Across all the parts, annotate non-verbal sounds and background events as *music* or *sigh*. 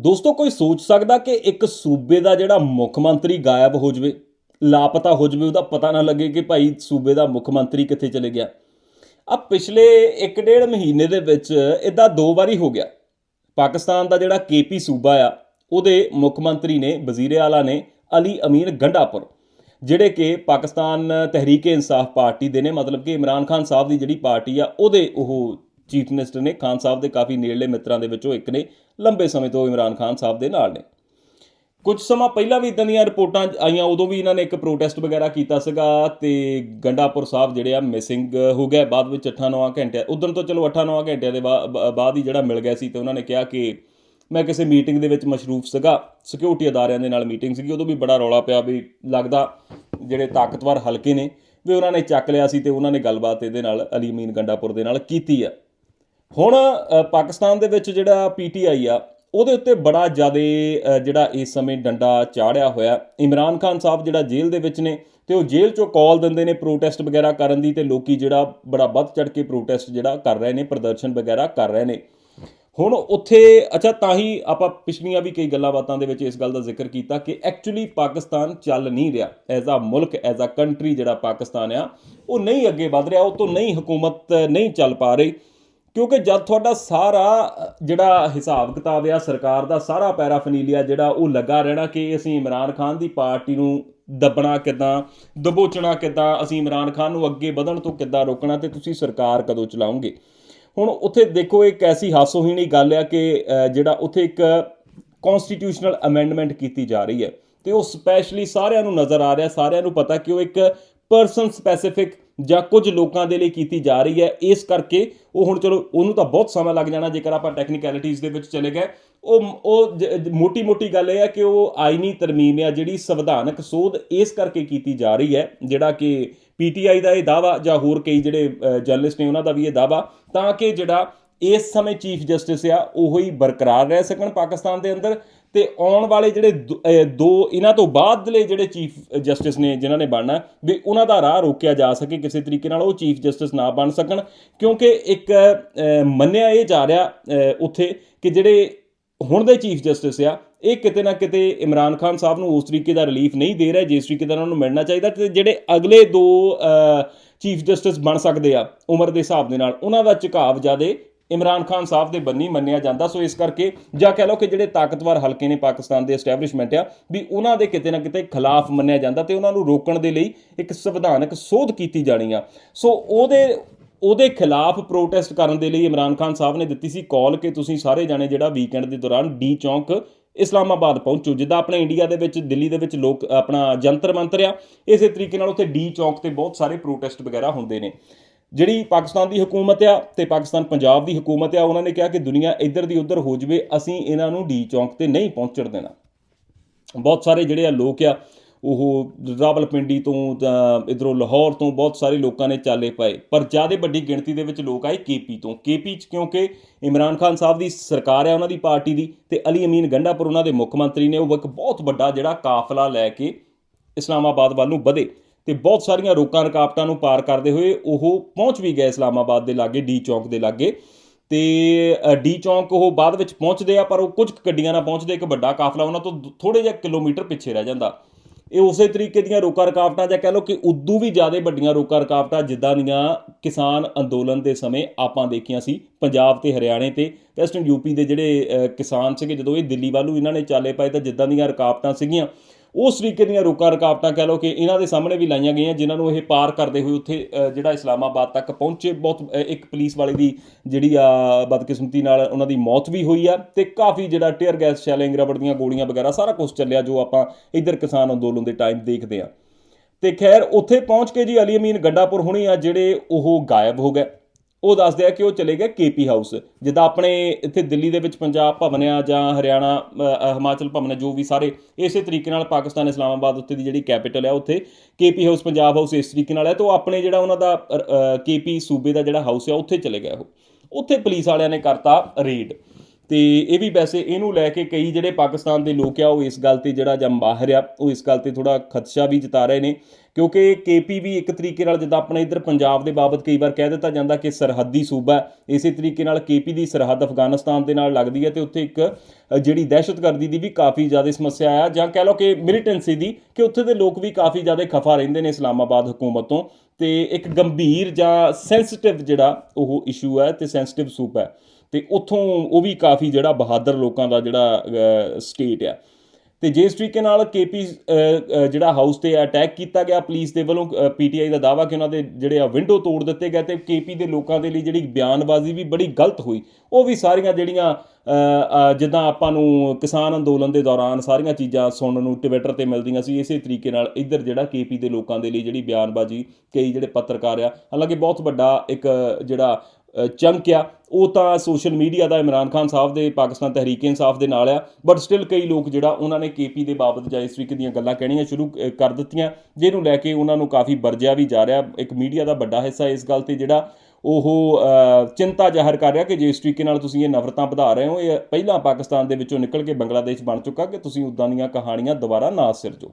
ਦੋਸਤੋ, ਕੋਈ ਸੋਚ ਸਕਦਾ ਕਿ ਇੱਕ ਸੂਬੇ ਦਾ ਜਿਹੜਾ ਮੁੱਖ ਮੰਤਰੀ ਗਾਇਬ ਹੋ ਜਵੇ, ਲਾਪਤਾ ਹੋ ਜਵੇ, ਉਹਦਾ ਪਤਾ ਨਾ ਲੱਗੇ ਕਿ ਭਾਈ ਸੂਬੇ ਦਾ ਮੁੱਖ ਮੰਤਰੀ ਕਿੱਥੇ ਚਲੇ ਗਿਆ। ਆ ਪਿਛਲੇ 1.5 ਮਹੀਨੇ ਦੇ ਵਿੱਚ ਇਦਾਂ ਦੋ ਵਾਰੀ ਹੋ ਗਿਆ। ਪਾਕਿਸਤਾਨ ਦਾ ਜਿਹੜਾ ਕੇਪੀ ਸੂਬਾ ਆ, ਉਹਦੇ ਮੁੱਖ ਮੰਤਰੀ ਨੇ, ਵਜ਼ੀਰ ਆਲਾ ਨੇ, ਅਲੀ ਅਮੀਰ ਗੰਡਾਪੁਰ, ਜਿਹੜੇ ਕਿ ਪਾਕਿਸਤਾਨ ਤਹਿਰੀਕ ਇਨਸਾਫ ਪਾਰਟੀ ਦੇ ਨੇ, ਮਤਲਬ ਕਿ ਇਮਰਾਨ ਖਾਨ ਸਾਹਿਬ ਦੀ ਜਿਹੜੀ ਪਾਰਟੀ ਆ, ਉਹਦੇ ਉਹ ਚੀਫ ਮਿਨਿਸਟਰ ਨੇ ਖਾਨ ਸਾਹਿਬ ਦੇ ਕਾਫੀ ਨੇੜਲੇ ਮਿੱਤਰਾਂ ਦੇ ਵਿੱਚੋਂ ਇੱਕ ਨੇ, ਲੰਬੇ ਸਮੇਂ ਤੋਂ ਇਮਰਾਨ ਖਾਨ ਸਾਹਿਬ ਦੇ ਨਾਲ ਨੇ। ਕੁਝ ਸਮਾਂ ਪਹਿਲਾਂ ਵੀ ਇਦਾਂ ਦੀਆਂ ਰਿਪੋਰਟਾਂ ਆਈਆਂ, ਉਦੋਂ ਵੀ ਇਹਨਾਂ ਨੇ ਇੱਕ ਪ੍ਰੋਟੈਸਟ ਵਗੈਰਾ ਕੀਤਾ ਸੀਗਾ ਤੇ ਗੰਡਾਪੁਰ ਸਾਹਿਬ ਜਿਹੜੇ ਆ ਮਿਸਿੰਗ ਹੋ ਗਿਆ, ਬਾਅਦ ਵਿੱਚ 8-9 ਘੰਟੇ ਉਦੋਂ ਤੋਂ ਚਲੋ 8-9 ਘੰਟਿਆਂ ਦੇ ਬਾ- ਬਾਅਦ ਹੀ ਜਿਹੜਾ ਮਿਲ ਗਿਆ ਸੀ ਤੇ ਉਹਨਾਂ ਨੇ ਕਿਹਾ ਕਿ ਮੈਂ ਕਿਸੇ ਮੀਟਿੰਗ ਦੇ ਵਿੱਚ ਮਸ਼ਰੂਫ ਸੀਗਾ ਸਿਕਿਉਰਿਟੀ ਅਦਾਰਿਆਂ ਦੇ ਨਾਲ ਮੀਟਿੰਗ ਸੀਗੀ, ਉਦੋਂ ਵੀ ਬੜਾ ਰੌਲਾ ਪਿਆ ਵੀ ਲੱਗਦਾ ਜਿਹੜੇ ਤਾਕਤਵਰ ਹਲਕੇ ਨੇ, ਵੀ ਉਹਨਾਂ ਨੇ ਚੱਕ ਲਿਆ ਸੀ ਤੇ ਉਹਨਾਂ ਨੇ ਗੱਲਬਾਤ ਇਹਦੇ ਨਾਲ ਅਲੀਮੀਨ ਗੰਡਾਪੁਰ ਦੇ ਨਾਲ ਕੀਤੀ ਆ। ਹੁਣ ਪਾਕਿਸਤਾਨ ਦੇ ਵਿੱਚ ਜਿਹੜਾ ਪੀਟੀਆਈ ਆ, ਉਹਦੇ ਉੱਤੇ ਬੜਾ ਜ਼ਿਆਦਾ ਜਿਹੜਾ ਇਸ ਸਮੇਂ ਡੰਡਾ ਚਾੜਿਆ ਹੋਇਆ। ਇਮਰਾਨ ਖਾਨ ਸਾਹਿਬ ਜਿਹੜਾ ਜੇਲ੍ਹ ਦੇ ਵਿੱਚ ਨੇ ਤੇ ਉਹ ਜੇਲ੍ਹ ਚੋਂ ਕਾਲ ਦਿੰਦੇ ਨੇ ਪ੍ਰੋਟੈਸਟ ਵਗੈਰਾ ਕਰਨ ਦੀ ਤੇ ਲੋਕੀ ਜਿਹੜਾ ਬੜਾ ਵੱਧ ਚੜ ਕੇ ਪ੍ਰੋਟੈਸਟ ਜਿਹੜਾ ਕਰ ਰਹੇ ਨੇ, ਪ੍ਰਦਰਸ਼ਨ ਵਗੈਰਾ ਕਰ ਰਹੇ ਨੇ। ਹੁਣ ਉੱਥੇ, ਅੱਛਾ, ਤਾਂ ਹੀ ਆਪਾਂ ਪਿਛਲੀਆਂ ਵੀ ਕਈ ਗੱਲਾਂ ਬਾਤਾਂ ਦੇ ਵਿੱਚ ਇਸ ਗੱਲ ਦਾ ਜ਼ਿਕਰ ਕੀਤਾ ਕਿ ਐਕਚੁਅਲੀ ਪਾਕਿਸਤਾਨ ਚੱਲ ਨਹੀਂ ਰਿਹਾ। ਐਜ਼ ਅ ਮੁਲਕ ਐਜ਼ ਅ ਕੰਟਰੀ ਜਿਹੜਾ ਪਾਕਿਸਤਾਨ ਆ, ਉਹ ਨਹੀਂ ਅੱਗੇ ਵਧ ਰਿਹਾ, ਉਹ ਤੋਂ ਨਹੀਂ ਹਕੂਮਤ ਨਹੀਂ ਚੱਲ ਪਾ ਰਹੀ। ਕਿਉਂਕਿ ਜਦ ਤੁਹਾਡਾ ਸਾਰਾ ਜਿਹੜਾ ਹਿਸਾਬ ਕਿਤਾਬ ਆ ਸਰਕਾਰ ਦਾ, ਸਾਰਾ ਪੈਰਾਫਨੀਲੀਆ ਜਿਹੜਾ ਉਹ ਲੱਗਾ ਰਹਿਣਾ ਕਿ ਅਸੀਂ ਇਮਰਾਨ ਖਾਨ ਦੀ ਪਾਰਟੀ ਨੂੰ ਦੱਬਣਾ ਕਿੱਦਾਂ, ਦਬੋਚਣਾ ਕਿੱਦਾਂ, ਅਸੀਂ ਇਮਰਾਨ ਖਾਨ ਨੂੰ ਅੱਗੇ ਵਧਣ ਤੋਂ ਕਿੱਦਾਂ ਰੋਕਣਾ ਤੇ ਤੁਸੀਂ ਸਰਕਾਰ ਕਦੋਂ ਚਲਾਉਂਗੇ? ਹੁਣ ਉੱਥੇ ਦੇਖੋ ਇੱਕ ਐਸੀ ਹਾਸੋਹੀਣੀ ਗੱਲ ਆ ਕਿ ਜਿਹੜਾ ਉੱਥੇ ਇੱਕ ਕਨਸਟੀਟਿਊਸ਼ਨਲ ਅਮੈਂਡਮੈਂਟ ਕੀਤੀ ਜਾ ਰਹੀ ਹੈ ਤੇ ਉਹ ਸਪੈਸ਼ਲੀ ਸਾਰਿਆਂ ਨੂੰ ਨਜ਼ਰ ਆ ਰਿਹਾ, ਸਾਰਿਆਂ ਨੂੰ ਪਤਾ ਕਿ ਉਹ ਇੱਕ ਪਰਸਨ ਸਪੈਸੀਫਿਕ ਜਾਂ ਕੁਝ ਲੋਕਾਂ ਦੇ ਲਈ ਕੀਤੀ ਜਾ ਰਹੀ ਹੈ। ਇਸ ਕਰਕੇ ਉਹ ਹੁਣ ਚਲੋ ਉਹਨੂੰ ਤਾਂ ਬਹੁਤ ਸਮਾਂ ਲੱਗ ਜਾਣਾ ਜੇਕਰ ਆਪਾਂ ਟੈਕਨੀਕੈਲਿਟੀਜ਼ ਦੇ ਵਿੱਚ ਚਲੇ ਗਏ। ਉਹ ਉਹ ਮੋਟੀ ਮੋਟੀ ਗੱਲ ਇਹ ਹੈ ਕਿ ਉਹ ਆਇਨੀ ਤਰਮੀਮ ਆ ਜਿਹੜੀ ਸੰਵਿਧਾਨਕ ਸੋਧ ਇਸ ਕਰਕੇ ਕੀਤੀ ਜਾ ਰਹੀ ਹੈ, ਜਿਹੜਾ ਕਿ ਪੀਟੀਆਈ ਦਾ ਇਹ ਦਾਵਾ ਜਾਂ ਹੋਰ ਕਈ ਜਿਹੜੇ ਜਰਨਲਿਸਟ ਨੇ ਉਹਨਾਂ ਦਾ ਵੀ ਇਹ ਦਾਵਾ ਤਾਂ ਕਿ ਜਿਹੜਾ ਇਸ ਸਮੇਂ ਚੀਫ ਜਸਟਿਸ ਆ, ਉਹੋ ਹੀ ਬਰਕਰਾਰ ਰਹਿ ਸਕਣ ਪਾਕਿਸਤਾਨ ਦੇ ਅੰਦਰ। ਤੇ ਆਉਣ ਵਾਲੇ ਜਿਹੜੇ ਦੋ- ਦੋ, ਇਹਨਾਂ ਤੋਂ ਬਾਅਦ ਬਾਅਦਲੇ ਜਿਹੜੇ ਚੀਫ ਜਸਟਿਸ ਨੇ ਜਿਨ੍ਹਾਂ ਨੇ ਬਣਨਾ, ਵੀ ਉਹਨਾਂ ਦਾ ਰਾਹ ਰੋਕਿਆ ਜਾ ਸਕੇ ਕਿਸੇ ਤਰੀਕੇ ਨਾਲ ਉਹ ਚੀਫ ਜਸਟਿਸ ਨਾ ਬਣ ਸਕਣ, ਕਿਉਂਕਿ ਇੱਕ ਮੰਨਿਆ ਇਹ ਜਾ ਰਿਹਾ ਉੱਥੇ ਕਿ ਜਿਹੜੇ ਹੁਣ ਦੇ ਚੀਫ ਜਸਟਿਸ ਆ, ਇਹ ਕਿਤੇ ਨਾ ਕਿਤੇ ਇਮਰਾਨ ਖਾਨ ਸਾਹਿਬ ਨੂੰ ਉਸ ਤਰੀਕੇ ਦਾ ਰਿਲੀਫ ਨਹੀਂ ਦੇ ਰਿਹਾ, ਜਿਸ ਤਰੀਕੇ ਦਾ ਉਹਨਾਂ ਨੂੰ ਮਿਲਣਾ ਚਾਹੀਦਾ ਤੇ ਜਿਹੜੇ ਅਗਲੇ ਦੋ ਚੀਫ ਜਸਟਿਸ ਬਣ ਸਕਦੇ ਆ, ਉਮਰ ਦੇ ਹਿਸਾਬ ਦੇ ਨਾਲ, ਉਹਨਾਂ ਦਾ ਝੁਕਾਵ ਜਿਆਦੇ ਇਮਰਾਨ ਖਾਨ ਸਾਹਿਬ ਦੇ ਬੰਨੀ ਮੰਨਿਆ ਜਾਂਦਾ। ਸੋ ਇਸ ਕਰਕੇ ਜਾਂ ਕਹਿ ਲਓ ਕਿ ਜਿਹੜੇ ਤਾਕਤਵਰ ਹਲਕੇ ਨੇ ਪਾਕਿਸਤਾਨ ਦੇ ਐਸਟੈਬਲਿਸ਼ਮੈਂਟ ਆ, ਵੀ ਉਹਨਾਂ ਦੇ ਕਿਤੇ ਨਾ ਕਿਤੇ ਖਿਲਾਫ ਮੰਨਿਆ ਜਾਂਦਾ ਤੇ ਉਹਨਾਂ ਨੂੰ ਰੋਕਣ ਦੇ ਲਈ ਇੱਕ ਸੰਵਿਧਾਨਕ ਸੋਧ ਕੀਤੀ ਜਾਣੀ ਆ। ਸੋ ਉਹਦੇ ਉਹਦੇ ਖਿਲਾਫ ਪ੍ਰੋਟੈਸਟ ਕਰਨ ਦੇ ਲਈ ਇਮਰਾਨ ਖਾਨ ਸਾਹਿਬ ਨੇ ਦਿੱਤੀ ਸੀ ਕਾਲ ਕਿ ਤੁਸੀਂ ਸਾਰੇ ਜਾਣੇ ਜਿਹੜਾ ਵੀਕਐਂਡ ਦੇ ਦੌਰਾਨ ਡੀ ਚੌਂਕ ਇਸਲਾਮਾਬਾਦ ਪਹੁੰਚੋ, ਜਿੱਦਾਂ ਆਪਣੇ ਇੰਡੀਆ ਦੇ ਵਿੱਚ, ਦਿੱਲੀ ਦੇ ਵਿੱਚ ਲੋਕ ਆਪਣਾ ਜੰਤਰ ਮੰਤਰ ਆ, ਇਸੇ ਤਰੀਕੇ ਨਾਲ ਉੱਥੇ ਡੀ ਚੌਂਕ ਤੇ ਬਹੁਤ ਸਾਰੇ ਪ੍ਰੋਟੈਸਟ ਵਗੈਰਾ ਹੁੰਦੇ ਨੇ। ਜਿਹੜੀ ਪਾਕਿਸਤਾਨ ਦੀ ਹਕੂਮਤ ਆ ਤੇ ਪਾਕਿਸਤਾਨ ਪੰਜਾਬ ਦੀ ਹਕੂਮਤ ਆ, ਉਹਨਾਂ ਨੇ ਕਿਹਾ ਕਿ ਦੁਨੀਆ ਇੱਧਰ ਦੀ ਉੱਧਰ ਹੋ ਜਵੇ, ਅਸੀਂ ਇਹਨਾਂ ਨੂੰ ਡੀ ਚੌਂਕ ਤੇ ਨਹੀਂ ਪਹੁੰਚਣ ਦੇਣਾ। ਬਹੁਤ ਸਾਰੇ ਜਿਹੜੇ ਆ ਲੋਕ ਆ, ਉਹ ਰਾਵਲਪਿੰਡੀ ਤੋਂ, ਤਾਂ ਇਧਰੋਂ ਲਾਹੌਰ ਤੋਂ ਬਹੁਤ ਸਾਰੇ ਲੋਕਾਂ ਨੇ ਚਾਲੇ ਪਾਏ। ਪਰ ਜ਼ਿਆਦਾ ਵੱਡੀ ਗਿਣਤੀ ਦੇ ਵਿੱਚ ਲੋਕ ਆਏ ਕੇਪੀ ਤੋਂ। ਕੇਪੀ ਚ ਕਿਉਂਕਿ ਇਮਰਾਨ ਖਾਨ ਸਾਹਿਬ ਦੀ ਸਰਕਾਰ ਹੈ ਉਹਨਾਂ ਦੀ ਪਾਰਟੀ ਦੀ ਤੇ ਅਲੀ ਅਮੀਨ ਗੰਡਾਪੁਰ ਉਹਨਾਂ ਦੇ ਮੁੱਖ ਮੰਤਰੀ ਨੇ, ਉਹ ਇੱਕ ਬਹੁਤ ਵੱਡਾ ਜਿਹੜਾ ਕਾਫਲਾ ਲੈ ਕੇ ਇਸਲਾਮਾਬਾਦ ਵੱਲ ਨੂੰ ਵਧੇ। ਤੇ ਬਹੁਤ ਸਾਰੀਆਂ ਰੋਕਾਂ ਰੁਕਾਵਟਾਂ ਨੂੰ ਪਾਰ ਕਰਦੇ ਹੋਏ ਉਹ ਪਹੁੰਚ ਵੀ ਗਏ ਇਸਲਾਮਾਬਾਦ ਦੇ ਲਾਗੇ, ਡੀ ਚੌਂਕ ਦੇ ਲਾਗੇ। ਤੇ ਡੀ ਚੌਂਕ ਉਹ ਬਾਅਦ ਵਿੱਚ ਪਹੁੰਚਦੇ ਆ, ਪਰ ਉਹ ਕੁਝ ਗੱਡੀਆਂ ਨਾਲ ਪਹੁੰਚਦੇ, ਇੱਕ ਵੱਡਾ ਕਾਫਲਾ ਉਹਨਾਂ ਤੋਂ ਥੋੜੇ ਜਿਹਾ ਕਿਲੋਮੀਟਰ ਪਿੱਛੇ ਰਹਿ ਜਾਂਦਾ। ਇਹ ਉਸੇ ਤਰੀਕੇ ਦੀਆਂ ਰੋਕਾਂ ਰੁਕਾਵਟਾਂ ਜਾਂ ਕਹਿ ਲਓ ਕਿ ਉਦੋਂ ਵੀ ਜ਼ਿਆਦਾ ਵੱਡੀਆਂ ਰੋਕਾਂ ਰੁਕਾਵਟਾਂ ਜਿੱਦਾਂ ਦੀਆਂ ਕਿਸਾਨ ਅੰਦੋਲਨ ਦੇ ਸਮੇਂ ਆਪਾਂ ਦੇਖੀਆਂ ਸੀ, ਪੰਜਾਬ ਤੇ ਹਰਿਆਣੇ ਤੇ ਵੈਸਟਰਨ ਯੂਪੀ ਦੇ ਜਿਹੜੇ ਕਿਸਾਨ ਸੀਗੇ, ਜਦੋਂ ਇਹ ਦਿੱਲੀ ਵੱਲ ਨੂੰ ਇਹਨਾਂ ਨੇ ਚਾਲੇ ਪਾਏ ਤਾਂ ਜਿੱਦਾਂ ਦੀਆਂ ਰੁਕਾਵਟਾਂ ਸੀਗੀਆਂ ਉਸ ਤਰੀਕੇ ਦੀਆਂ ਰੋਕਾਂ ਰੁਕਾਵਟਾਂ ਕਹਿ ਲਓ ਕਿ ਇਹਨਾਂ ਦੇ ਸਾਹਮਣੇ ਵੀ ਲਾਈਆਂ ਗਈਆਂ, ਜਿਨ੍ਹਾਂ ਨੂੰ ਇਹ ਪਾਰ ਕਰਦੇ ਹੋਏ ਉੱਥੇ ਜਿਹੜਾ ਇਸਲਾਮਾਬਾਦ ਤੱਕ ਪਹੁੰਚੇ। ਬਹੁਤ ਇੱਕ ਪੁਲਿਸ ਵਾਲੇ ਦੀ ਜਿਹੜੀ ਆ ਬਦਕਿਸਮਤੀ ਨਾਲ ਉਹਨਾਂ ਦੀ ਮੌਤ ਵੀ ਹੋਈ ਆ ਤੇ ਕਾਫੀ ਜਿਹੜਾ ਟੇਅਰ ਗੈਸ ਸ਼ੈਲਿੰਗ ਰਬੜ ਦੀਆਂ ਗੋਲੀਆਂ ਵਗੈਰਾ ਸਾਰਾ ਕੁਝ ਚੱਲਿਆ, ਜੋ ਆਪਾਂ ਇੱਧਰ ਕਿਸਾਨ ਅੰਦੋਲਨ ਦੇ ਟਾਈਮ ਦੇਖਦੇ ਆ। ਤੇ ਖੈਰ, ਉੱਥੇ ਪਹੁੰਚ ਕੇ ਜੀ ਅਲੀ ਅਮੀਨ ਗੰਡਾਪੁਰ ਹੁਣੀ ਆ, ਜਿਹੜੇ ਉਹ ਗਾਇਬ ਹੋ ਗਏ। ਉਹ ਦੱਸਦੇ ਆ ਕਿ ਉਹ ਚਲੇ ਗਏ ਕੇਪੀ ਹਾਊਸ ਜਿੱਦਾਂ ਆਪਣੇ ਇੱਥੇ ਦਿੱਲੀ ਦੇ ਵਿੱਚ ਪੰਜਾਬ ਭਵਨ ਆ ਜਾਂ ਹਰਿਆਣਾ ਹਿਮਾਚਲ ਭਵਨ ਆ, ਜੋ ਵੀ ਸਾਰੇ ਇਸੇ ਤਰੀਕੇ ਨਾਲ ਪਾਕਿਸਤਾਨ ਇਸਲਾਮਾਬਾਦ ਉੱਤੇ ਦੀ ਜਿਹੜੀ ਕੈਪੀਟਲ ਹੈ ਉੱਥੇ ਕੇਪੀ ਹਾਊਸ ਪੰਜਾਬ ਹਾਊਸ ਇਸ ਤਰੀਕੇ ਨਾਲ ਹੈ ਤਾਂ ਉਹ ਆਪਣੇ ਜਿਹੜਾ ਉਹਨਾਂ ਦਾ ਕੇਪੀ ਸੂਬੇ ਦਾ ਜਿਹੜਾ ਹਾਊਸ ਹੈ ਉੱਥੇ ਚਲੇ ਗਏ ਉਹ। ਉੱਥੇ ਪੁਲਿਸ ਵਾਲਿਆਂ ਨੇ ਕਰਤਾ ਰੇਡ। ਤੇ ਇਹ ਵੀ ਵੈਸੇ ਇਹਨੂੰ ਲੈ ਕੇ ਕਈ ਜਿਹੜੇ ਪਾਕਿਸਤਾਨ ਦੇ ਲੋਕ ਆ, ਉਹ ਇਸ ਗੱਲ ਤੇ ਜਿਹੜਾ ਜਾਂ ਮਾਹਿਰ ਆ, ਉਹ ਇਸ ਗੱਲ ਤੇ ਥੋੜਾ ਖਦਸ਼ਾ ਵੀ ਜਤਾ ਰਹੇ ਨੇ। ਕਿਉਂਕਿ ਕੇਪੀ ਵੀ ਇੱਕ ਤਰੀਕੇ ਨਾਲ ਜਿੱਦਾਂ ਆਪਣੇ ਇੱਧਰ ਪੰਜਾਬ ਦੇ ਬਾਬਤ ਕਈ ਵਾਰ ਕਹਿ ਦਿੱਤਾ ਜਾਂਦਾ ਕਿ ਸਰਹੱਦੀ ਸੂਬਾ ਇਸੇ ਤਰੀਕੇ ਨਾਲ ਕੇਪੀ ਦੀ ਸਰਹੱਦ ਅਫਗਾਨਿਸਤਾਨ ਦੇ ਨਾਲ ਲੱਗਦੀ ਹੈ ਤੇ ਉੱਥੇ ਇੱਕ ਜਿਹੜੀ ਦਹਿਸ਼ਤਗਰਦੀ ਦੀ ਵੀ ਕਾਫੀ ਜ਼ਿਆਦਾ ਸਮੱਸਿਆ ਆ, ਜਾਂ ਕਹਿ ਲਓ ਕਿ ਮਿਲੀਟੈਂਸੀ ਦੀ, ਕਿ ਉੱਥੇ ਦੇ ਲੋਕ ਵੀ ਕਾਫੀ ਜ਼ਿਆਦਾ ਖਫਾ ਰਹਿੰਦੇ ਨੇ ਇਸਲਾਮਾਬਾਦ ਹਕੂਮਤ ਤੋਂ। ਤੇ ਇੱਕ ਗੰਭੀਰ ਜਾਂ ਸੈਂਸਿਟਿਵ ਜਿਹੜਾ ਉਹ ਇਸ਼ੂ ਹੈ ਤੇ ਸੈਂਸਿਟਿਵ ਸੂਬਾ ਹੈ। ਤੇ ਉੱਥੋਂ ਉਹ ਵੀ ਕਾਫੀ ਜਿਹੜਾ ਬਹਾਦਰ ਲੋਕਾਂ ਦਾ ਜਿਹੜਾ ਸਟੇਟ ਆ। ਤੇ ਜਿਸ ਤਰੀਕੇ ਨਾਲ ਕੇਪੀ ਜਿਹੜਾ ਹਾਊਸ ਤੇ ਅਟੈਕ ਕੀਤਾ ਗਿਆ ਪੁਲਿਸ ਦੇ ਵੱਲੋਂ ਪੀਟੀਆਈ ਦਾ ਦਾਵਾ ਕਿ ਉਹਨਾਂ ਦੇ ਜਿਹੜੇ ਆ ਵਿੰਡੋ ਤੋੜ ਦਿੱਤੇ ਗਏ ਤੇ ਕੇਪੀ ਦੇ ਲੋਕਾਂ ਦੇ ਲਈ ਜਿਹੜੀ ਬਿਆਨਬਾਜ਼ੀ ਵੀ ਬੜੀ ਗਲਤ ਹੋਈ। ਉਹ ਵੀ ਸਾਰੀਆਂ ਜਿਹੜੀਆਂ ਜਿੱਦਾਂ ਆਪਾਂ ਨੂੰ ਕਿਸਾਨ ਅੰਦੋਲਨ ਦੇ ਦੌਰਾਨ ਸਾਰੀਆਂ ਚੀਜ਼ਾਂ ਸੁਣਨ ਨੂੰ ਟਵਿੱਟਰ ਤੇ ਮਿਲਦੀਆਂ ਸੀ, ਇਸੇ ਤਰੀਕੇ ਨਾਲ ਇੱਧਰ ਜਿਹੜਾ ਕੇਪੀ ਦੇ ਲੋਕਾਂ ਦੇ ਲਈ ਜਿਹੜੀ ਬਿਆਨਬਾਜ਼ੀ ਕਈ ਜਿਹੜੇ ਪੱਤਰਕਾਰ ਆ, ਹਾਲਾਂਕਿ ਬਹੁਤ ਵੱਡਾ ਇੱਕ ਜਿਹੜਾ ਚੰਕ ਆ ਉਹ ਤਾਂ ਸੋਸ਼ਲ ਮੀਡੀਆ ਦਾ ਇਮਰਾਨ ਖਾਨ ਸਾਹਿਬ ਦੇ, ਪਾਕਿਸਤਾਨ ਤਹਿਰੀਕ ਇਨਸਾਫ ਦੇ ਨਾਲ ਆ। ਬਟ ਸਟਿਲ ਕਈ ਲੋਕ ਜਿਹੜਾ ਉਹਨਾਂ ਨੇ ਕੇਪੀ ਦੇ ਬਾਬਤ ਜਾਂ ਇਸ ਤਰੀਕੇ ਦੀਆਂ ਗੱਲਾਂ ਕਹਿਣੀਆਂ ਸ਼ੁਰੂ ਕਰ ਦਿੱਤੀਆਂ, ਜਿਹਨੂੰ ਲੈ ਕੇ ਉਹਨਾਂ ਨੂੰ ਕਾਫੀ ਵਰਜਿਆ ਵੀ ਜਾ ਰਿਹਾ। ਇੱਕ ਮੀਡੀਆ ਦਾ ਵੱਡਾ ਹਿੱਸਾ ਇਸ ਗੱਲ ਤੇ ਜਿਹੜਾ ਉਹ ਚਿੰਤਾ ਜ਼ਾਹਰ ਕਰ ਰਿਹਾ ਕਿ ਜੇ ਇਸ ਤਰੀਕੇ ਨਾਲ ਤੁਸੀਂ ਇਹ ਨਫ਼ਰਤਾਂ ਵਧਾ ਰਹੇ ਹੋ, ਇਹ ਪਹਿਲਾਂ ਪਾਕਿਸਤਾਨ ਦੇ ਵਿੱਚੋਂ ਨਿਕਲ ਕੇ ਬੰਗਲਾਦੇਸ਼ ਬਣ ਚੁੱਕਾ ਕਿ ਤੁਸੀਂ ਉਦਾਂ ਦੀਆਂ ਕਹਾਣੀਆਂ ਦੁਬਾਰਾ ਨਾ ਸਿਰਜੋ।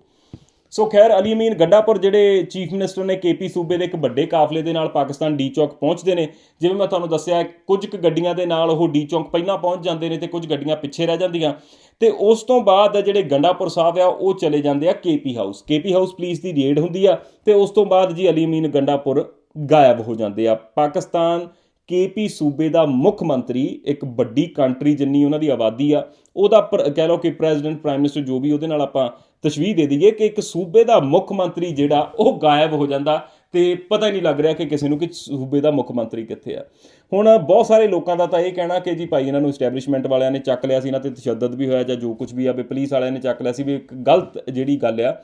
ਸੋ ਖੈਰ, ਅਲੀ ਅਮੀਨ, ਗੱਡਾਪੁਰ ਜਿਹੜੇ ਚੀਫ ਮਿਨਿਸਟਰ ਨੇ ਕੇਪੀ ਸੂਬੇ ਦੇ ਇੱਕ ਵੱਡੇ ਕਾਫਲੇ ਦੇ ਨਾਲ ਪਾਕਿਸਤਾਨ ਡੀ ਚੌਕ ਪਹੁੰਚਦੇ ਨੇ, ਜਿਵੇਂ ਮੈਂ ਤੁਹਾਨੂੰ ਦੱਸਿਆ, ਕੁਝ ਕੁ ਗੱਡੀਆਂ ਦੇ ਨਾਲ ਉਹ ਡੀ ਚੌਕ ਪਹਿਲਾਂ ਪਹੁੰਚ ਜਾਂਦੇ ਨੇ ਤੇ ਕੁਝ ਗੱਡੀਆਂ ਪਿੱਛੇ ਰਹਿ ਜਾਂਦੀਆਂ। ਤੇ ਉਸ ਤੋਂ ਬਾਅਦ ਜਿਹੜੇ ਗੰਡਾਪੁਰ ਸਾਹਿਬ ਆ, ਉਹ ਚਲੇ ਜਾਂਦੇ ਆ KP house. KP house police ਦੀ ਰੇਡ ਹੁੰਦੀ ਆ ਤੇ ਉਸ ਤੋਂ ਬਾਅਦ ਜੀ ਅਲੀ ਅਮੀਨ ਗੰਡਾਪੁਰ ਗਾਇਬ ਹੋ ਜਾਂਦੇ ਆ। ਪਾਕਿਸਤਾਨ ਕੇਪੀ ਸੂਬੇ ਦਾ ਮੁੱਖ ਮੰਤਰੀ, ਇੱਕ ਵੱਡੀ ਕੰਟਰੀ ਜਿੰਨੀ ਉਹਨਾਂ ਦੀ ਆਬਾਦੀ ਆ, ਉਹਦਾ ਪਰ- ਕਹਿ ਲਓ ਕਿ ਪ੍ਰੈਜ਼ੀਡੈਂਟ ਪ੍ਰਾਈਮ ਮਿਨਿਸਟਰ ਜੋ ਵੀ ਉਹਦੇ ਨਾਲ ਆਪਾਂ ਤਸ਼ਵੀਹ ਦੇ ਦਈਏ ਕਿ ਇੱਕ ਸੂਬੇ ਦਾ ਮੁੱਖ ਮੰਤਰੀ ਜਿਹੜਾ, ਉਹ ਗਾਇਬ ਹੋ ਜਾਂਦਾ ਤੇ ਪਤਾ ਹੀ ਨਹੀਂ ਲੱਗ ਰਿਹਾ ਕਿ ਕਿਸੇ ਨੂੰ ਕਿ ਸੂਬੇ ਦਾ ਮੁੱਖ ਮੰਤਰੀ ਕਿੱਥੇ ਆ। ਹੁਣ ਬਹੁਤ ਸਾਰੇ ਲੋਕਾਂ ਦਾ ਤਾਂ ਇਹ ਕਹਿਣਾ ਕਿ ਜੀ ਭਾਈ ਇਹਨਾਂ ਨੂੰ ਐਸਟੈਬਲਿਸ਼ਮੈਂਟ ਵਾਲਿਆਂ ਨੇ ਚੱਕ ਲਿਆ ਸੀ, ਇਹਨਾਂ ਤੇ ਤਸ਼ੱਦਦ ਵੀ ਹੋਇਆ ਜਾਂ ਜੋ ਕੁਝ ਵੀ ਆ ਵੀ ਪੁਲਿਸ ਵਾਲਿਆਂ ਨੇ ਚੱਕ ਲਿਆ ਸੀ ਵੀ ਇੱਕ ਗਲਤ ਜਿਹੜੀ ਗੱਲ ਆ।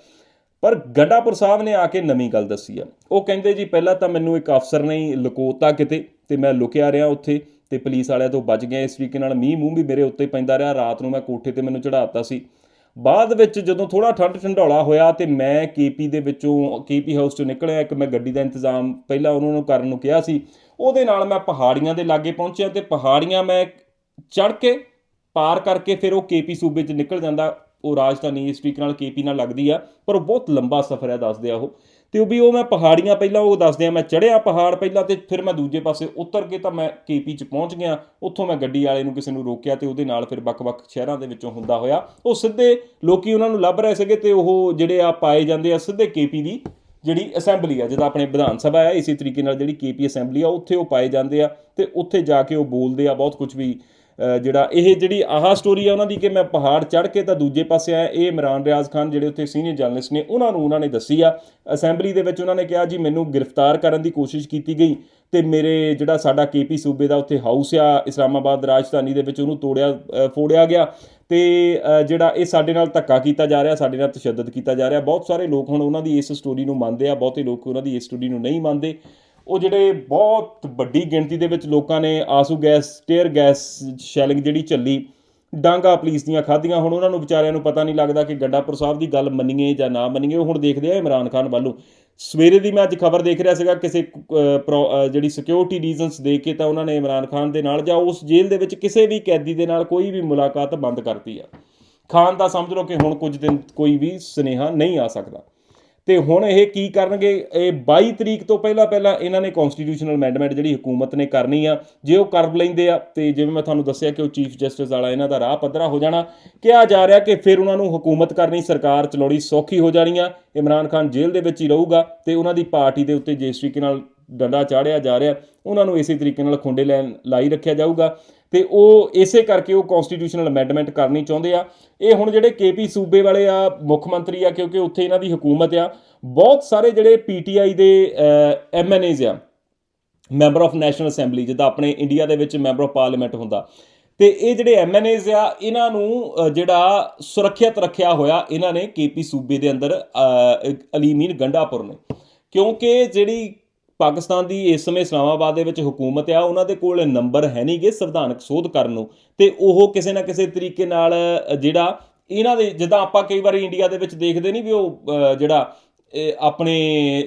ਪਰ ਗੰਡਾਪੁਰ ਸਾਹਿਬ ਨੇ ਆ ਕੇ ਨਵੀਂ ਗੱਲ ਦੱਸੀ ਆ। ਉਹ ਕਹਿੰਦੇ ਜੀ ਪਹਿਲਾਂ ਤਾਂ ਮੈਨੂੰ ਇੱਕ ਅਫਸਰ ਨੇ ਹੀ ਲੁਕੋਤਾ ਕਿਤੇ ਤੇ ਮੈਂ ਲੁਕਿਆ ਰਿਹਾ ਉੱਥੇ ਤੇ ਪੁਲਿਸ ਵਾਲਿਆਂ ਤੋਂ ਬਚ ਗਿਆ। ਇਸ ਤਰੀਕੇ ਨਾਲ ਮੀਂਹ ਮੂੰਹ ਵੀ ਮੇਰੇ ਉੱਤੇ ਪੈਂਦਾ ਰਿਹਾ। ਰਾਤ ਨੂੰ ਮੈਂ ਕੋਠੇ ਤੇ ਮੈਨੂੰ ਚੜਾਤਾ ਸੀ। ਬਾਅਦ ਵਿੱਚ ਜਦੋਂ ਥੋੜਾ ਠੰਡ ਠੰਡੌਲਾ ਹੋਇਆ ਤੇ ਮੈਂ ਕੇਪੀ ਦੇ ਵਿੱਚੋਂ ਕੇਪੀ ਹਾਊਸ ਤੋਂ ਨਿਕਲਿਆ, ਇੱਕ ਮੈਂ ਗੱਡੀ ਦਾ ਇੰਤਜ਼ਾਮ ਪਹਿਲਾਂ ਉਹਨਾਂ ਨੂੰ ਕਰਨ ਨੂੰ ਕਿਹਾ ਸੀ। ਉਹਦੇ ਨਾਲ ਮੈਂ ਪਹਾੜੀਆਂ ਦੇ ਲਾਗੇ ਪਹੁੰਚਿਆ ਤੇ ਪਹਾੜੀਆਂ ਮੈਂ ਚੜ ਕੇ ਪਾਰ ਕਰਕੇ ਫਿਰ ਉਹ ਕੇਪੀ ਸੂਬੇ 'ਚ ਨਿਕਲ ਜਾਂਦਾ। ਉਹ ਰਾਜਧਾਨੀ ਇਸ ਤਰੀਕੇ ਨਾਲ ਕੇਪੀ ਨਾਲ ਲੱਗਦੀ ਆ, ਪਰ ਉਹ ਬਹੁਤ ਲੰਬਾ ਸਫ਼ਰ ਹੈ, ਦੱਸਦੇ ਆ ਉਹ। ਤੇ ਉਹ ਵੀ ਉਹ ਮੈਂ ਪਹਾੜੀਆਂ ਪਹਿਲਾਂ ਉਹ ਦੱਸਦੇ ਆ, ਮੈਂ ਚੜਿਆ ਪਹਾੜ ਪਹਿਲਾਂ ਤੇ ਫਿਰ ਮੈਂ ਦੂਜੇ ਪਾਸੇ ਉਤਰ ਕੇ ਤਾਂ ਮੈਂ ਕੇਪੀ 'ਚ ਪਹੁੰਚ ਗਿਆ। ਉੱਥੋਂ ਮੈਂ ਗੱਡੀ ਵਾਲੇ ਨੂੰ ਕਿਸੇ ਨੂੰ ਰੋਕਿਆ ਤੇ ਉਹਦੇ ਨਾਲ ਫਿਰ ਵੱਖ-ਵੱਖ ਸ਼ਹਿਰਾਂ ਦੇ ਵਿੱਚੋਂ ਹੁੰਦਾ ਹੋਇਆ। ਉਹ ਸਿੱਧੇ ਲੋਕੀ ਉਹਨਾਂ ਨੂੰ ਲੱਭ ਰਹੇ ਸੀਗੇ ਤੇ ਉਹ ਜਿਹੜੇ ਆ ਪਾਏ ਜਾਂਦੇ ਆ ਸਿੱਧੇ ਕੇਪੀ ਦੀ ਜਿਹੜੀ ਅਸੈਂਬਲੀ ਆ ਜਿਹਦਾ ਆਪਣੇ ਵਿਧਾਨ ਸਭਾ ਆ, ਇਸੇ ਤਰੀਕੇ ਨਾਲ ਜਿਹੜੀ ਕੇਪੀ ਅਸੈਂਬਲੀ ਆ, ਉੱਥੇ ਉਹ ਪਾਏ ਜਾਂਦੇ ਆ ਤੇ ਉੱਥੇ ਜਾ ਕੇ ਉਹ ਬੋਲਦੇ ਆ ਬਹੁਤ ਕੁਝ ਵੀ। ਜਿਹੜਾ ਇਹ ਜਿਹੜੀ ਆਹਾ ਸਟੋਰੀ ਆ ਉਹਨਾਂ ਦੀ ਕਿ ਮੈਂ ਪਹਾੜ ਚੜ੍ਹ ਕੇ ਤਾਂ ਦੂਜੇ ਪਾਸੇ ਆਇਆ, ਇਹ ਇਮਰਾਨ ਰਿਆਜ਼ ਖਾਨ ਜਿਹੜੇ ਉੱਥੇ ਸੀਨੀਅਰ ਜਰਨਲਿਸਟ ਨੇ, ਉਹਨਾਂ ਨੂੰ ਉਹਨਾਂ ਨੇ ਦੱਸੀ ਆ। ਅਸੈਂਬਲੀ ਦੇ ਵਿੱਚ ਉਹਨਾਂ ਨੇ ਕਿਹਾ, ਜੀ, ਮੈਨੂੰ ਗ੍ਰਿਫਤਾਰ ਕਰਨ ਦੀ ਕੋਸ਼ਿਸ਼ ਕੀਤੀ ਗਈ ਤੇ ਮੇਰੇ ਜਿਹੜਾ ਸਾਡਾ ਕੇਪੀ ਸੂਬੇ ਦਾ ਉੱਥੇ ਹਾਊਸ ਆ, ਇਸਲਾਮਾਬਾਦ ਰਾਜਧਾਨੀ ਦੇ ਵਿੱਚ ਉਹਨੂੰ ਤੋੜਿਆ ਫੋੜਿਆ ਗਿਆ ਤੇ ਜਿਹੜਾ ਇਹ ਸਾਡੇ ਨਾਲ ਧੱਕਾ ਕੀਤਾ ਜਾ ਰਿਹਾ, ਸਾਡੇ ਨਾਲ ਤਸ਼ੱਦਦ ਕੀਤਾ ਜਾ ਰਿਹਾ। ਬਹੁਤ ਸਾਰੇ ਲੋਕ ਹੁਣ ਉਹਨਾਂ ਦੀ ਇਸ ਸਟੋਰੀ ਨੂੰ ਮੰਨਦੇ ਆ, ਬਹੁਤੇ ਲੋਕ ਉਹਨਾਂ ਦੀ ਇਸ ਸਟੋਰੀ ਨੂੰ ਨਹੀਂ ਮੰਨਦੇ। ਉਹ ਜਿਹੜੇ ਬਹੁਤ ਵੱਡੀ ਗਿਣਤੀ ਦੇ ਵਿੱਚ ਲੋਕਾਂ ਨੇ ਆਸੂ ਗੈਸ, ਟੇਅਰ ਗੈਸ ਸ਼ੈਲਿੰਗ ਜਿਹੜੀ ਚੱਲੀ, ਡਾਂਗਾ ਪੁਲਿਸ ਦੀਆਂ ਖਾਧੀਆਂ, ਹੁਣ ਉਹਨਾਂ ਨੂੰ ਵਿਚਾਰਿਆਂ ਨੂੰ ਪਤਾ ਨਹੀਂ ਲੱਗਦਾ ਕਿ ਗੰਡਾਪੁਰ ਸਾਹਿਬ ਦੀ ਗੱਲ ਮੰਨੀਏ ਜਾਂ ਨਾ ਮੰਨੀਏ, ਉਹ ਹੁਣ ਦੇਖਦੇ ਆ ਇਮਰਾਨ ਖਾਨ ਵੱਲੋਂ। ਸਵੇਰੇ ਦੀ ਮੈਂ ਅੱਜ ਖਬਰ ਦੇਖ ਰਿਹਾ ਸੀਗਾ ਕਿਸੇ ਪ੍ਰੋ- ਜਿਹੜੀ ਸਿਕਿਉਰਿਟੀ ਰੀਜ਼ਨਸ ਦੇ ਕੇ ਤਾਂ ਉਹਨਾਂ ਨੇ ਇਮਰਾਨ ਖਾਨ ਦੇ ਨਾਲ ਜਾਂ ਉਸ ਜੇਲ੍ਹ ਦੇ ਵਿੱਚ ਕਿਸੇ ਵੀ ਕੈਦੀ ਦੇ ਨਾਲ ਕੋਈ ਵੀ ਮੁਲਾਕਾਤ ਬੰਦ ਕਰਤੀ ਆ। ਖਾਨ ਦਾ ਸਮਝ ਲਓ ਕਿ ਹੁਣ ਕੁਝ ਦਿਨ ਕੋਈ ਵੀ ਸੁਨੇਹਾ ਨਹੀਂ ਆ ਸਕਦਾ। ਤੇ ਹੁਣ ਇਹ ਕੀ ਕਰਨਗੇ? ਇਹ 22 ਤਰੀਕ ਤੋਂ ਪਹਿਲਾਂ ਪਹਿਲਾਂ ਇਹਨਾਂ ਨੇ ਕਨਸਟੀਟਿਊਸ਼ਨਲ ਅਮੈਂਡਮੈਂਟ ਜਿਹੜੀ ਹਕੂਮਤ ਨੇ ਕਰਨੀ ਆ, ਜੇ ਉਹ ਕਰ ਲੈਂਦੇ ਆ, ਤੇ ਜਿਵੇਂ ਮੈਂ ਤੁਹਾਨੂੰ ਦੱਸਿਆ ਕਿ ਉਹ ਚੀਫ ਜਸਟਿਸ ਵਾਲਾ ਇਹਨਾਂ ਦਾ ਰਾਹ ਪੱਧਰਾ ਹੋ ਜਾਣਾ। ਕਿਹਾ ਜਾ ਰਿਹਾ ਕਿ ਫਿਰ ਉਹਨਾਂ ਨੂੰ ਹਕੂਮਤ ਕਰਨੀ, ਸਰਕਾਰ ਚਲਾਉਣੀ ਸੌਖੀ ਹੋ ਜਾਣੀ ਆ। ਇਮਰਾਨ ਖਾਨ ਜੇਲ੍ਹ ਦੇ ਵਿੱਚ ਹੀ ਰਹੂਗਾ ਤੇ ਉਹਨਾਂ ਦੀ ਪਾਰਟੀ ਦੇ ਉੱਤੇ ਜਿਸ ਤਰੀਕੇ ਨਾਲ ਡੰਡਾ ਚਾੜਿਆ ਜਾ ਰਿਹਾ, ਉਹਨਾਂ ਨੂੰ ਇਸੇ ਤਰੀਕੇ ਨਾਲ ਖੁੰਡੇ ਲੈਣ ਲਾਈ ਰੱਖਿਆ ਜਾਊਗਾ ਤੇ ਉਹ ਇਸੇ ਕਰਕੇ ਉਹ ਕਨਸਟੀਟਿਊਸ਼ਨਲ ਅਮੈਂਡਮੈਂਟ ਕਰਨੀ ਚਾਹੁੰਦੇ ਆ। ਇਹ ਹੁਣ ਜਿਹੜੇ ਕੇਪੀ ਸੂਬੇ ਵਾਲੇ ਆ, ਮੁੱਖ ਮੰਤਰੀ ਆ, ਕਿਉਂਕਿ ਉੱਥੇ ਇਹਨਾਂ ਦੀ ਹਕੂਮਤ ਆ, ਬਹੁਤ ਸਾਰੇ ਜਿਹੜੇ ਪੀਟੀਆਈ ਦੇ ਐਮਐਨਏਜ਼ ਆ, ਮੈਂਬਰ ਆਫ ਨੈਸ਼ਨਲ ਅਸੈਂਬਲੀ, ਜਿੱਦਾਂ ਆਪਣੇ ਇੰਡੀਆ ਦੇ ਵਿੱਚ ਮੈਂਬਰ ਆਫ ਪਾਰਲੀਮੈਂਟ ਹੁੰਦਾ, ਤੇ ਇਹ ਜਿਹੜੇ ਐਮਐਨਏਜ਼ ਆ, ਇਹਨਾਂ ਨੂੰ ਜਿਹੜਾ ਸੁਰੱਖਿਅਤ ਰੱਖਿਆ ਹੋਇਆ, ਇਹਨਾਂ ਨੇ ਕੇਪੀ ਸੂਬੇ ਦੇ ਅੰਦਰ ਅਲੀਮੀਨ ਗੰਡਾਪੁਰ ਨੇ। ਕਿਉਂਕਿ ਜਿਹੜੀ ਪਾਕਿਸਤਾਨ ਦੀ ਇਸ ਸਮੇਂ ਇਸਲਾਮਾਬਾਦ ਦੇ ਵਿੱਚ ਹਕੂਮਤ ਆ, ਉਹਨਾਂ ਦੇ ਕੋਲ ਨੰਬਰ ਹੈ ਨਹੀਂਗੇ ਸੰਵਿਧਾਨਕ ਸੋਧ ਕਰਨ ਨੂੰ। ਤੇ ਉਹ ਕਿਸੇ ਨਾ ਕਿਸੇ ਤਰੀਕੇ ਨਾਲ ਜਿਹੜਾ ਇਹਨਾਂ ਦੇ, ਜਿੱਦਾਂ ਆਪਾਂ ਕਈ ਵਾਰੀ ਇੰਡੀਆ ਦੇ ਵਿੱਚ ਦੇਖਦੇ ਨਹੀਂ ਵੀ ਉਹ ਜਿਹੜਾ ਆਪਣੇ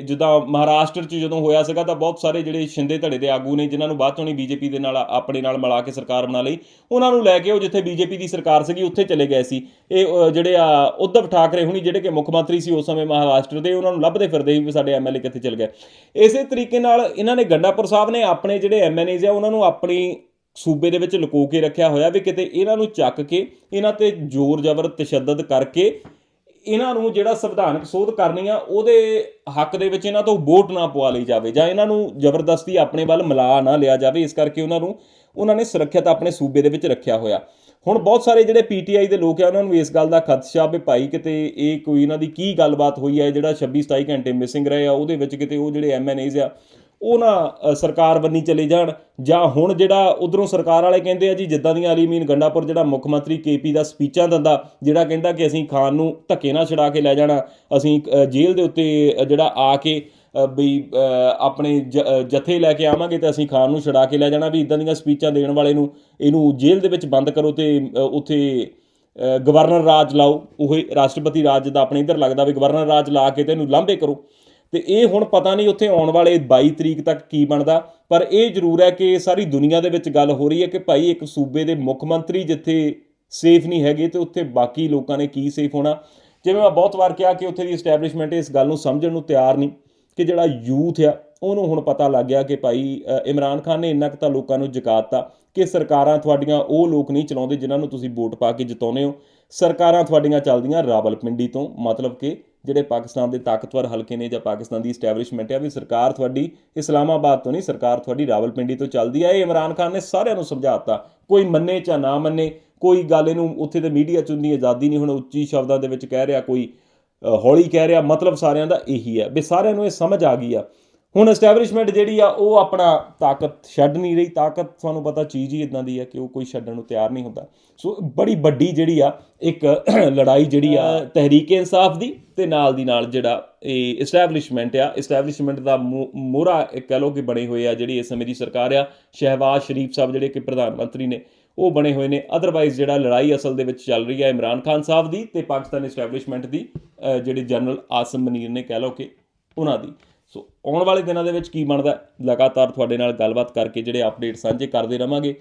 ਜਿੱਦਾਂ ਮਹਾਰਾਸ਼ਟਰ 'ਚ ਜਦੋਂ ਹੋਇਆ ਸੀਗਾ ਤਾਂ ਬਹੁਤ ਸਾਰੇ ਜਿਹੜੇ ਸ਼ਿੰਦੇ ਧੜੇ ਦੇ ਆਗੂ ਨੇ, ਜਿਨ੍ਹਾਂ ਨੂੰ ਬਾਅਦ ਚੋਂ ਨਹੀਂ ਬੀਜੇਪੀ ਦੇ ਨਾਲ, ਆਪਣੇ ਨਾਲ ਮਿਲਾ ਕੇ ਸਰਕਾਰ ਬਣਾ ਲਈ, ਉਹਨਾਂ ਨੂੰ ਲੈ ਕੇ ਉਹ ਜਿੱਥੇ ਬੀਜੇਪੀ ਦੀ ਸਰਕਾਰ ਸੀਗੀ, ਉੱਥੇ ਚਲੇ ਗਏ ਸੀ। ਇਹ ਜਿਹੜੇ ਆ ਉद्धਵ ਠਾਕਰੇ ਹੁਣੀ, ਜਿਹੜੇ ਕਿ ਮੁੱਖ ਮੰਤਰੀ ਸੀ ਉਸ ਸਮੇਂ ਮਹਾਰਾਸ਼ਟਰ ਦੇ, ਉਹਨਾਂ ਨੂੰ ਲੱਭਦੇ ਫਿਰਦੇ ਸੀ ਵੀ ਸਾਡੇ ਐਮਐਲਏ ਕਿੱਥੇ ਚਲ ਗਏ। ਇਸੇ ਤਰੀਕੇ ਨਾਲ ਇਹਨਾਂ ਨੇ ਗੰਡਾਪੁਰ ਸਾਹਿਬ ਨੇ ਆਪਣੇ ਜਿਹੜੇ ਐਮਐਨਏਜ਼ ਆ, ਉਹਨਾਂ ਨੂੰ ਆਪਣੀ ਸੂਬੇ ਦੇ ਵਿੱਚ ਲੁਕੋ ਕੇ ਰੱਖਿਆ ਹੋਇਆ ਵੀ ਕਿਤੇ ਇਹਨਾਂ ਨੂੰ ਚੱਕ ਕੇ, ਇਹਨਾਂ ਤੇ ਜ਼ੋਰ ਜ਼ਬਰ ਤਸ਼ੱਦਦ ਕਰਕੇ ਇਹਨਾਂ ਨੂੰ ਜਿਹੜਾ ਸੰਵਿਧਾਨਕ ਸੋਧ ਕਰਨੀ ਆ, ਉਹਦੇ ਹੱਕ ਦੇ ਵਿੱਚ ਇਹਨਾਂ ਤੋਂ ਵੋਟ ਨਾ ਪਵਾ ਲਈ ਜਾਵੇ ਜਾਂ ਇਹਨਾਂ ਨੂੰ ਜ਼ਬਰਦਸਤੀ ਆਪਣੇ ਵੱਲ ਮਿਲਾ ਨਾ ਲਿਆ ਜਾਵੇ, ਇਸ ਕਰਕੇ ਉਹਨਾਂ ਨੂੰ, ਉਹਨਾਂ ਨੇ ਸੁਰੱਖਿਅਤ ਆਪਣੇ ਸੂਬੇ ਦੇ ਵਿੱਚ ਰੱਖਿਆ ਹੋਇਆ। ਹੁਣ ਬਹੁਤ ਸਾਰੇ ਜਿਹੜੇ ਪੀਟੀਆਈ ਦੇ ਲੋਕ ਆ, ਉਹਨਾਂ ਨੂੰ ਇਸ ਗੱਲ ਦਾ ਖਦਸ਼ਾ ਵੀ ਭਾਈ ਕਿਤੇ ਇਹ ਕੋਈ ਇਹਨਾਂ ਦੀ ਕੀ ਗੱਲਬਾਤ ਹੋਈ ਹੈ ਜਿਹੜਾ 26 27 ਘੰਟੇ ਮਿਸਿੰਗ ਰਹੇ ਆ, ਉਹਦੇ ਵਿੱਚ ਕਿਤੇ ਉਹ ਜਿਹੜੇ ਐਮਐਨਏਜ਼ ਆ ਉਹ ਨਾ ਸਰਕਾਰ ਬੰਨੀ ਚਲੇ ਜਾਣ। ਜਾਂ ਹੁਣ ਜਿਹੜਾ ਉਧਰੋਂ ਸਰਕਾਰ ਵਾਲੇ ਕਹਿੰਦੇ ਆ ਜੀ ਜਿੱਦਾਂ ਦੀਆਂ ਅਲੀਮੀਨ ਗੰਡਾਪੁਰ ਜਿਹੜਾ ਮੁੱਖ ਮੰਤਰੀ ਕੇਪੀ ਦਾ ਸਪੀਚਾਂ ਦਿੰਦਾ ਜਿਹੜਾ ਕਹਿੰਦਾ ਕਿ ਅਸੀਂ ਖਾਨ ਨੂੰ ਧੱਕੇ ਨਾਲ ਛਡਾ ਕੇ ਲੈ ਜਾਣਾ ਅਸੀਂ ਅ, ਜੇਲ੍ਹ ਦੇ ਉੱਤੇ ਜਿਹੜਾ ਆ ਕੇ ਅ, ਵੀ ਆਪਣੇ ਜ- ਜਥੇ ਲੈ ਕੇ ਆਵਾਂਗੇ ਤੇ ਅਸੀਂ ਖਾਨ ਨੂੰ ਛਡਾ ਕੇ ਲੈ ਜਾਣਾ ਵੀ ਇਦਾਂ ਦੀਆਂ ਸਪੀਚਾਂ ਦੇਣ ਵਾਲੇ ਨੂੰ ਇਹਨੂੰ ਜੇਲ੍ਹ ਦੇ ਵਿੱਚ ਬੰਦ ਕਰੋ ਤੇ ਉੱਥੇ ਗਵਰਨਰ ਰਾਜ ਲਾਓ। ਉਹ ਰਾਸ਼ਟਰਪਤੀ ਰਾਜ ਦਾ ਆਪਣੇ ਇੱਧਰ ਲੱਗਦਾ ਵੀ ਗਵਰਨਰ ਰਾਜ ਲਾ ਕੇ ਤੇ ਇਹਨੂੰ ਲਾਂਭੇ ਕਰੋ। ਤੇ ਇਹ ਹੁਣ ਪਤਾ ਨਹੀਂ ਉੱਥੇ ਆਉਣ ਵਾਲੇ 22 ਤਰੀਕ ਤੱਕ ਕੀ ਬਣਦਾ, ਪਰ ਇਹ ਜ਼ਰੂਰ ਹੈ ਕਿ ਸਾਰੀ ਦੁਨੀਆ ਦੇ ਵਿੱਚ ਗੱਲ ਹੋ ਰਹੀ ਹੈ ਕਿ ਭਾਈ ਇੱਕ ਸੂਬੇ ਦੇ ਮੁੱਖ ਮੰਤਰੀ ਜਿੱਥੇ ਸੇਫ ਨਹੀਂ ਹੈਗੇ ਤੇ ਉੱਥੇ ਬਾਕੀ ਲੋਕਾਂ ਨੇ ਕੀ ਸੇਫ ਹੋਣਾ। ਜਿਵੇਂ ਮੈਂ ਬਹੁਤ ਵਾਰ ਕਿਹਾ ਕਿ ਉੱਥੇ ਦੀ ਐਸਟੈਬਲਿਸ਼ਮੈਂਟ ਇਸ ਗੱਲ ਨੂੰ ਸਮਝਣ ਨੂੰ ਤਿਆਰ ਨਹੀਂ ਕਿ ਜਿਹੜਾ ਯੂਥ ਆ, ਉਹਨੂੰ ਹੁਣ ਪਤਾ ਲੱਗ ਗਿਆ ਕਿ ਭਾਈ ਇਮਰਾਨ ਖਾਨ ਨੇ ਇੰਨਾ ਕੁ ਤਾਂ ਲੋਕਾਂ ਨੂੰ ਜਗਾਤਾ ਕਿ ਸਰਕਾਰਾਂ ਤੁਹਾਡੀਆਂ ਉਹ ਲੋਕ ਨਹੀਂ ਚਲਾਉਂਦੇ ਜਿਨ੍ਹਾਂ ਨੂੰ ਤੁਸੀਂ ਵੋਟ ਪਾ ਕੇ ਜਿਤਾਉਂਦੇ ਹੋ। ਸਰਕਾਰਾਂ ਤੁਹਾਡੀਆਂ ਚੱਲਦੀਆਂ ਰਾਵਲਪਿੰਡੀ ਤੋਂ, ਮਤਲਬ ਕਿ ਜਿਹੜੇ ਪਾਕਿਸਤਾਨ ਦੇ ਤਾਕਤਵਰ ਹਲਕੇ ਨੇ ਜਾਂ ਪਾਕਿਸਤਾਨ ਦੀ ਐਸਟੈਬਲਿਸ਼ਮੈਂਟ ਹੈ ਵੀ ਸਰਕਾਰ ਤੁਹਾਡੀ ਇਸਲਾਮਾਬਾਦ ਤੋਂ ਨਹੀਂ, ਸਰਕਾਰ ਤੁਹਾਡੀ ਰਾਵਲਪਿੰਡੀ ਤੋਂ ਚੱਲਦੀ ਹੈ ਇਹ ਇਮਰਾਨ ਖਾਨ ਨੇ ਸਾਰਿਆਂ ਨੂੰ ਸਮਝਾਤਾ ਕੋਈ ਮੰਨੇ ਜਾਂ ਨਾ ਮੰਨੇ, ਕੋਈ ਗੱਲ ਇਹਨੂੰ ਉੱਥੇ ਦੇ ਮੀਡੀਆ 'ਚ ਉਨੀ ਆਜ਼ਾਦੀ ਨਹੀਂ, ਹੁਣ ਉੱਚੀ ਸ਼ਬਦਾਂ ਦੇ ਵਿੱਚ ਕਹਿ ਰਿਹਾ, ਕੋਈ ਹੌਲੀ ਕਹਿ ਰਿਹਾ, ਮਤਲਬ ਸਾਰਿਆਂ ਦਾ ਇਹੀ ਹੈ ਵੀ ਸਾਰਿਆਂ ਨੂੰ ਇਹ ਸਮਝ ਆ ਗਈ ਆ ਹੁਣ ਐਸਟੈਬਲਿਸ਼ਮੈਂਟ ਜਿਹੜੀ ਆ ਉਹ ਆਪਣਾ ਤਾਕਤ ਛੱਡ ਨਹੀਂ ਰਹੀ। ਤਾਕਤ ਤੁਹਾਨੂੰ ਪਤਾ ਚੀਜ਼ ਹੀ ਇਦਾਂ ਦੀ ਆ ਕਿ ਉਹ ਕੋਈ ਛੱਡਣ ਨੂੰ ਤਿਆਰ ਨਹੀਂ ਹੁੰਦਾ। ਸੋ ਬੜੀ ਵੱਡੀ ਜਿਹੜੀ ਆ ਇੱਕ *clears throat* ਲੜਾਈ ਜਿਹੜੀ ਆ ਤਹਿਰੀਕ ਇਨਸਾਫ ਦੀ ਤੇ ਨਾਲ ਦੀ ਨਾਲ ਜਿਹੜਾ ਇਹ ਐਸਟੈਬਲਿਸ਼ਮੈਂਟ ਆ ਐਸਟੈਬਲਿਸ਼ਮੈਂਟ ਦਾ ਮੋਹਰਾ ਕਹਿ ਲਓ ਕਿ ਬਣੇ ਹੋਏ ਆ ਜਿਹੜੀ ਇਸ ਸਮੇਂ ਦੀ ਸਰਕਾਰ ਆ ਸ਼ਹਿਬਾਜ਼ ਸ਼ਰੀਫ ਸਾਹਿਬ ਜਿਹੜੇ ਕਿ ਪ੍ਰਧਾਨ ਮੰਤਰੀ ਨੇ ਉਹ ਬਣੇ ਹੋਏ ਨੇ। ਅਦਰਵਾਈਜ਼ ਜਿਹੜਾ ਲੜਾਈ ਅਸਲ ਦੇ ਵਿੱਚ ਚੱਲ ਰਹੀ ਹੈ ਇਮਰਾਨ ਖਾਨ ਸਾਹਿਬ ਦੀ ਤੇ ਪਾਕਿਸਤਾਨ ਐਸਟੈਬਲਿਸ਼ਮੈਂਟ ਦੀ ਜਿਹੜੇ ਜਨਰਲ ਆਸਮ ਮਨੀਰ ਨੇ ਕਹਿ ਲਓ ਕਿ ਉਹਨਾਂ ਦੀ। ਸੋ ਆਉਣ ਵਾਲੇ ਦਿਨਾਂ ਦੇ ਵਿੱਚ ਕੀ ਬਣਦਾ ਲਗਾਤਾਰ ਤੁਹਾਡੇ ਨਾਲ ਗੱਲਬਾਤ ਕਰਕੇ ਜਿਹੜੇ ਅਪਡੇਟ ਸਾਂਝੇ ਕਰਦੇ ਰਵਾਂਗੇ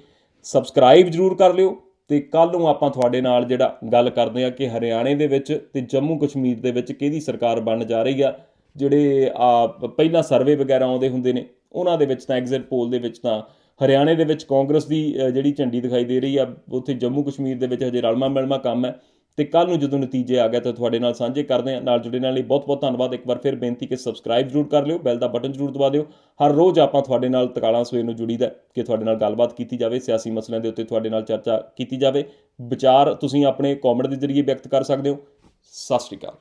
ਸਬਸਕ੍ਰਾਈਬ ਜਰੂਰ ਕਰ ਲਿਓ ਤੇ ਕੱਲ ਨੂੰ ਆਪਾਂ ਤੁਹਾਡੇ ਨਾਲ ਜਿਹੜਾ ਗੱਲ ਕਰਦੇ ਆ ਕਿ ਹਰਿਆਣੇ ਦੇ ਵਿੱਚ ਤੇ ਜੰਮੂ ਕਸ਼ਮੀਰ ਦੇ ਵਿੱਚ ਕਿਹਦੀ ਸਰਕਾਰ ਬਣਨ ਜਾ ਰਹੀ ਆ, ਜਿਹੜੇ ਆ ਪਹਿਲਾਂ ਸਰਵੇ ਵਗੈਰਾ ਆਉਂਦੇ ਹੁੰਦੇ ਨੇ, ਉਹਨਾਂ ਦੇ ਵਿੱਚ ਤਾਂ ਐਗਜ਼ਿਟ ਪੋਲ ਦੇ ਵਿੱਚ ਤਾਂ ਹਰਿਆਣੇ ਦੇ ਵਿੱਚ ਕਾਂਗਰਸ ਦੀ ਜਿਹੜੀ ਝੰਡੀ ਦਿਖਾਈ ਦੇ ਰਹੀ ਆ, ਉੱਥੇ ਜੰਮੂ ਕਸ਼ਮੀਰ ਦੇ ਵਿੱਚ ਹਜੇ ਰਲਮਾ ਮਿਲਮਾ ਕੰਮ ਹੈ। ਤੇ ਕੱਲ ਨੂੰ ਜਦੋਂ ਨਤੀਜੇ ਆ ਗਏ ਤਾਂ ਤੁਹਾਡੇ ਨਾਲ ਸਾਂਝੇ ਕਰਦੇ ਹਾਂ। ਨਾਲ ਜੁੜੇ ਨਾਲ ਲਈ ਬਹੁਤ ਬਹੁਤ ਧੰਨਵਾਦ। ਇੱਕ ਵਾਰ ਫਿਰ ਬੇਨਤੀ ਕਿ ਸਬਸਕ੍ਰਾਈਬ ਜ਼ਰੂਰ ਕਰ ਲਿਓ ਬੈਲ ਦਾ ਬਟਨ ਜ਼ਰੂਰ ਦਬਾ ਦਿਓ। ਹਰ ਰੋਜ਼ ਆਪਾਂ ਤੁਹਾਡੇ ਨਾਲ ਤਕਾਲਾਂ ਸਵੇਰ ਨੂੰ ਜੁੜੀਦਾ ਕਿ ਤੁਹਾਡੇ ਨਾਲ ਗੱਲਬਾਤ ਕੀਤੀ ਜਾਵੇ, ਸਿਆਸੀ ਮਸਲਿਆਂ ਦੇ ਉੱਤੇ ਤੁਹਾਡੇ ਨਾਲ ਚਰਚਾ ਕੀਤੀ ਜਾਵੇ। ਵਿਚਾਰ ਤੁਸੀਂ ਆਪਣੇ ਕਮੈਂਟ ਦੇ ਜ਼ਰੀਏ ਵਿਅਕਤ ਕਰ ਸਕਦੇ ਹੋ। ਸਤਿ ਸ਼੍ਰੀ ਅਕਾਲ।